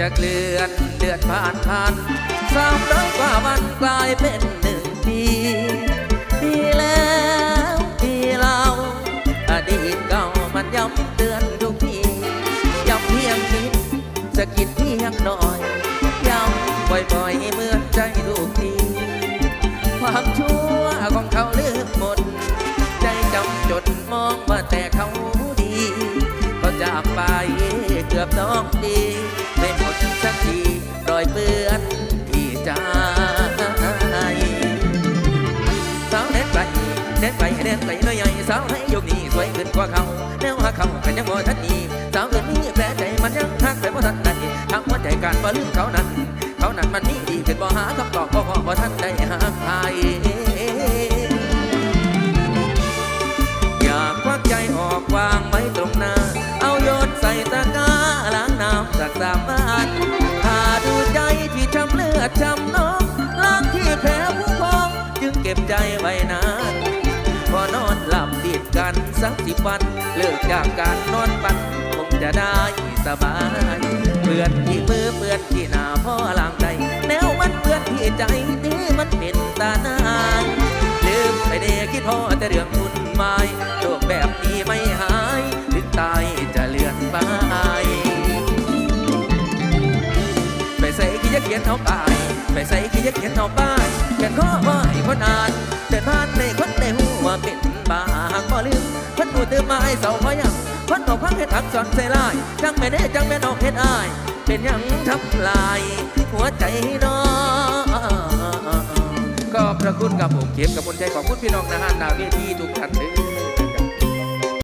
จะเกลื่อนเดือนผ่านผ่านสามร้อยกว่าวันกลายเป็นหนึ่งปีปีแล้วปีเราอดีตเก่ามันย้ำเตือนทุกทีย้ำเพียงคิดสะกิดเพียงหน่อยย้ำบ่อยๆเหมือนใจทุกทีความชั่วของเขาลืมหมด ใจจำจดมองว่าแต่เขาดีเขาจากไปเกือบน้องดี อยเปื้อนที่ใจสาวเด็ดไปเด็ดไปเด็ดไปน้อยใหญ่สาวให้ยกนี้สวยขึ้นกว่าเขาแนวหาเขากันยังบ่ทันดีสาวอื่นนี้แผลใจมันยังทักไปบ่ทันใดทางหัวใจการบ่ลืมเขานั้น เขานั้นมันนี่ดีขึ้นบ่หาคำตอบบ่พอบ่ทันได้หาใครอยากควักใจออกวางไว้ตรงหน้า เอาโยนใส่ตะกร้าล้างน้ำสักสาม ก็บใจไว้นานพอนอนหลับติดกันสักสิบวัน เลิกจากการนอนปันคงจะได้สบายเปื้อนที่มือเปื้อนที่หน้าพ่อลางใจแนวมันเปื้อนที่ใจนี่มันเป็นตาหนายลืมไปเด็คิดพอแต่เรื่องคุณไม้โลกแบบนี้ไม่หายถึงตายจะเลือนไปไปใส่ขี้ยักเขียนเอาไป ไปใส่ขี้ยักเขียนเอาไปแค่ข้อว่าให้คนอ่านเดินผ่านในคนในหัวเป็นบาหากบ่ลืมคนหูตื่นมาให้เสาพอยังคนบอกพังเห็ดหักสอนใส่ลายจังไม่ได้จังไม่นอกเห็ดอาย เป็นยังทำลายหัวใจน้องก็พระคุณกับผมเก็บกับคนใจของคุณพี่น้องนะฮะนาเวทีทุกท่านเด้อ